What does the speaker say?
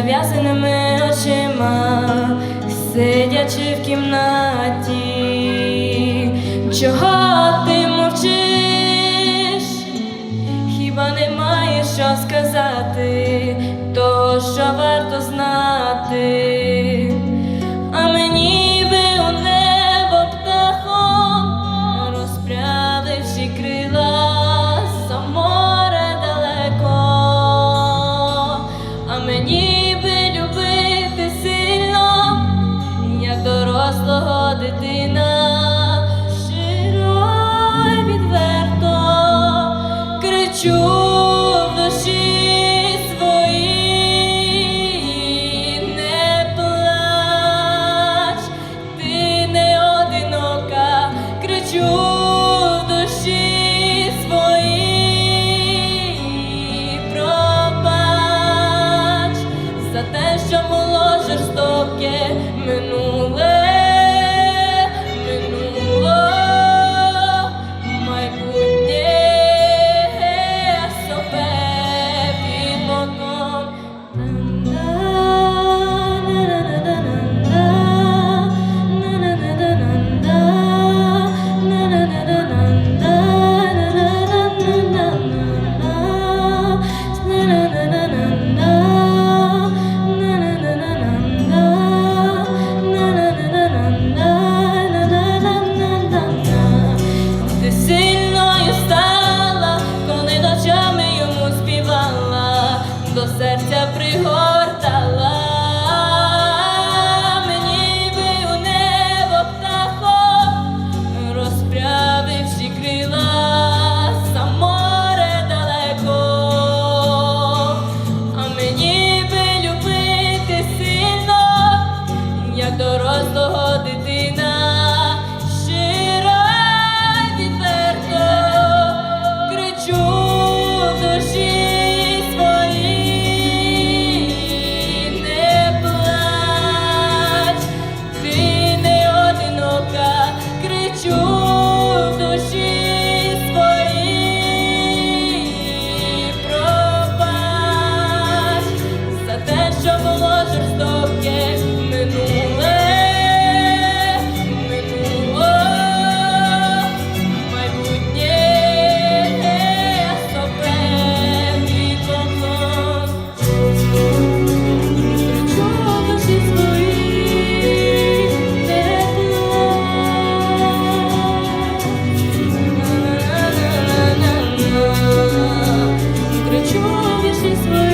зав'язаними очима, сидячи в кімнаті, чого ти мовчиш? Хіба не немає що сказати, То що варто знати? було жорстоке минуле. дорослого дитини this world.